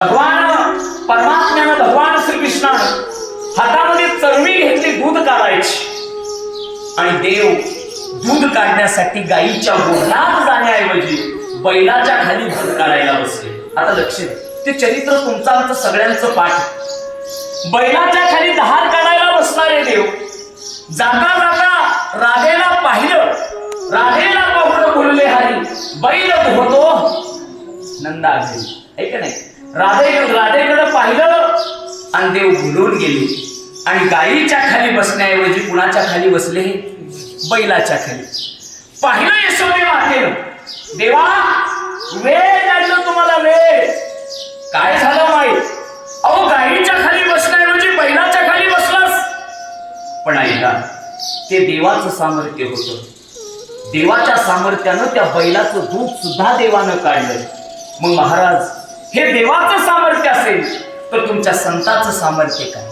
भगवान परमात्म्यानं भगवान श्रीकृष्णानं हातामध्ये चरवी घेतली दूध काढायची. आणि देव दूध काढण्यासाठी गाईच्या गोठ्यात जाण्याऐवजी बैलाच्या खाली दूध काढायला बसले. आता लक्ष ते चरित्र तुमचं आमचं सगळ्यांचं पाठ बैलाच्या खाली धार काढायला बसणारे देव जाता जाता राधेला पाहिलं राधेला पाहून बोलले हरी बैल होतो नंदा ऐक नाही? राधे राधेकडे पाहिलं आणि देव भुलून गेले. आणि गायीच्या खाली बसण्याऐवजी कुणाच्या खाली बसले? बैलाच्या खाली. पाहिलं यशोदे मातेनं. देवा वेळ लागलं तुम्हाला वेळ. काय झालं माहीत अहो गायीच्या खाली बसण्याऐवजी बैलाच्या खाली बसलास. पण ऐका ते देवाचं सामर्थ्य होतं. देवाच्या सामर्थ्यानं त्या बैलाचं दूध सुद्धा देवानं काढलं. मग महाराज हे देवाचं सामर्थ्य असेल तर तुमच्या संताचं सामर्थ्य काय?